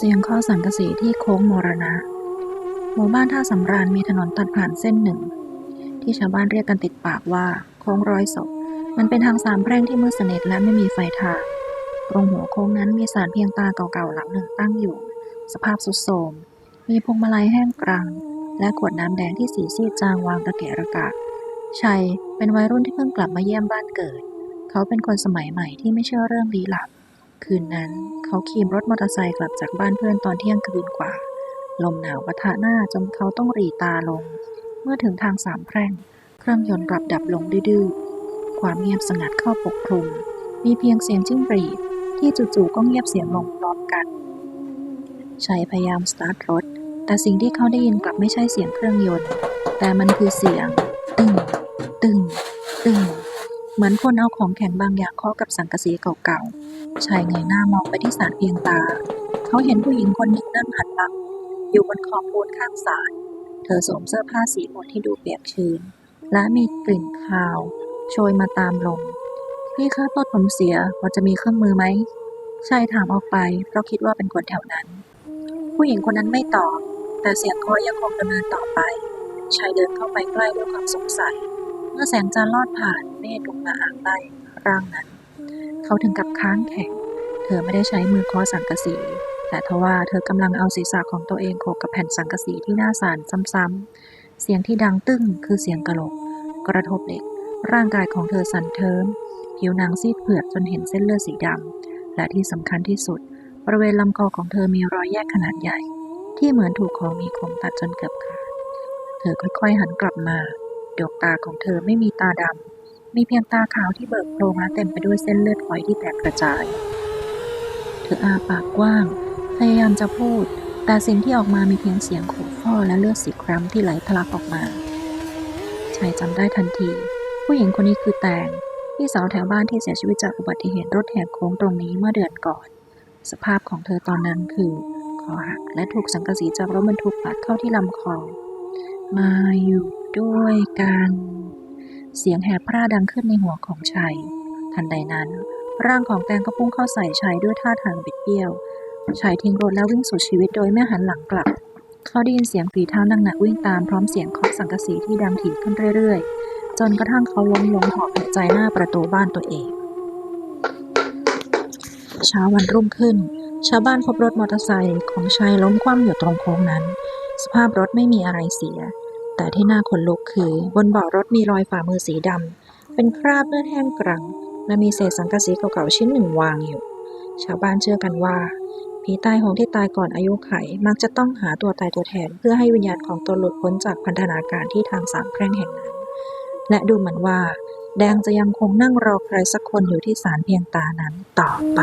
เสียงข้อสังกะสีที่โค้งมรณะ หมู่บ้านท่าสำราญมีถนนตัดผ่านเส้นหนึ่ง ที่ชาวบ้านเรียกกันติดปากว่าโค้งร้อยศพ มันเป็นทางสามแพร่งที่มืดสนิทและไม่มีไฟทาง ตรงหัวโค้งนั้นมีศาลเพียงตาเก่าๆหลังหนึ่งตั้งอยู่ สภาพสุดโทรมมีพวงมาลัยแห้งกรัง และขวดน้ำแดงที่สีซีดจางวางระเกะระกะ ชัยเป็นวัยรุ่นที่เพิ่งกลับมาเยี่ยมบ้านเกิด เขาเป็นคนสมัยใหม่ที่ไม่เชื่อเรื่องลี้ลับ คืนนั้นเขาขี่รถมอเตอร์ไซค์กลับจากบ้านเพื่อนตอนเที่ยงคืนกว่า ลมหนาวปะทะหน้าจนเขาต้องหรีตาลง เมื่อถึงทางสามแพร่ง เครื่องยนต์กลับดับลงดื้อความเงียบสงัดเข้าปกคลุม มีเพียงเสียงจิ้งหรีดที่จู่ๆก็เงียบเสียงลงพร้อมกันชัยพยายามสตาร์ทรถ แต่สิ่งที่เขาได้ยินกลับไม่ใช่เสียงเครื่องยนต์ แต่มันคือเสียง ตึง ตึง ตึง เหมือนคนเอาของแข็งบางอย่างเคาะกับสังกะสีเก่าๆ ชายเงยหน้ามองไปที่ศาลเพียงตา เขาเห็นผู้หญิงคนหนึ่งนั่งหันหลัง อยู่บนขอบปูนข้างศาลเธอสวมเสื้อผ้าสีหมดที่ดูเปียกชื้น และมีกลิ่นคาว โชยมาตามลม พี่คะรถผมเสียพอจะมีเครื่องมือไหม ชายถามออกไป เพราะคิดว่าเป็นคนแถวนั้น ผู้หญิงคนนั้นไม่ตอบ แต่เสียงคอยังคงดำเนินต่อไป ชายเดินเข้าไปใกล้ด้วยความสงสัย มื่อแสงจันทร์ลอดผ่านเมฆลงมาอ่างไล่ร่างนั้น เขาถึงกับค้างแข็ง เธอไม่ได้ใช้มือเคอสังกะสี แต่ทว่าเธอกำลังเอาศีรษะของตัวเองโขกกับแผ่นสังกะสีที่หน้าศาลซ้ำๆ เสียงที่ดังตึ้งคือเสียงกระโหลก กระทบเหล็ก ร่างกายของเธอสั่นเทิมผิวหนังซีดเผือดจนเห็นเส้นเลือดสีดำ และที่สำคัญที่สุด บริเวณลำคอของเธอมีรอยแยกขนาดใหญ่ ที่เหมือนถูกของมีคมตัดจนเกือบขาด เธอค่อยๆหันกลับมา ดวงตาของเธอไม่มีตาดำ มีเพียงตาขาวที่เบิกโพรงและเต็มไปด้วยเส้นเลือดฝอยที่แตกกระจาย เธออาปากกว้าง พยายามจะพูด แต่สิ่งที่ออกมามีเพียงเสียงโขกฟ้อและเลือดสีคล้ำที่ไหลทะลักออกมา ชายจำได้ทันที ผู้หญิงคนนี้คือแตงพี่สาวแถวบ้านที่เสียชีวิตจากอุบัติเหตุรถแหกโค้งตรงนี้เมื่อเดือนก่อน สภาพของเธอตอนนั้นคือคอหักและถูกสังกะสีจากรถบรรทุกบาดเข้าที่ลำคอ มาอยู่ด้วยกัน เสียงแหบพร่าดังขึ้นในหัวของชัย ทันใดนั้น ร่างของแตงก็พุ่งเข้าใส่ชัยด้วยท่าทางบิดเบี้ยวชายทิ้งรถแล้ววิ่งสู่ชีวิตโดยไม่หันหลังกลับ เขาได้ยินเสียงฝีเท้าดังหนักวิ่งตามพร้อมเสียงเคาะสังกะสีที่ดังถี่ขึ้นเรื่อยๆ จนกระทั่งเขาล้มลงหอบหายใจหน้าประตูบ้านตัวเอง เช้าวันรุ่งขึ้น ชาวบ้านพบรถมอเตอร์ไซค์ของชายล้มคว่ำอยู่ตรงโค้งนั้น สภาพรถไม่มีอะไรเสีย แต่ที่น่าขนลุกคือบนเบาะรถมีรอยฝ่ามือสีดำ เป็นคราบเลือดแห้งกรัง และมีเศษสังกะสีเก่าๆชิ้นหนึ่งวางอยู่ ชาวบ้านเชื่อกันว่าผีตายโหงที่ตายก่อนอายุไข มักจะต้องหาตัวตายตัวแทน เพื่อให้วิญญาณของตนหลุดพ้นจากพันธนาการที่ทางสามแพร่งแห่งนั้น และดูเหมือนว่า แดงจะยังคงนั่งรอใครสักคนอยู่ที่ศาลเพียงตานั้นต่อไป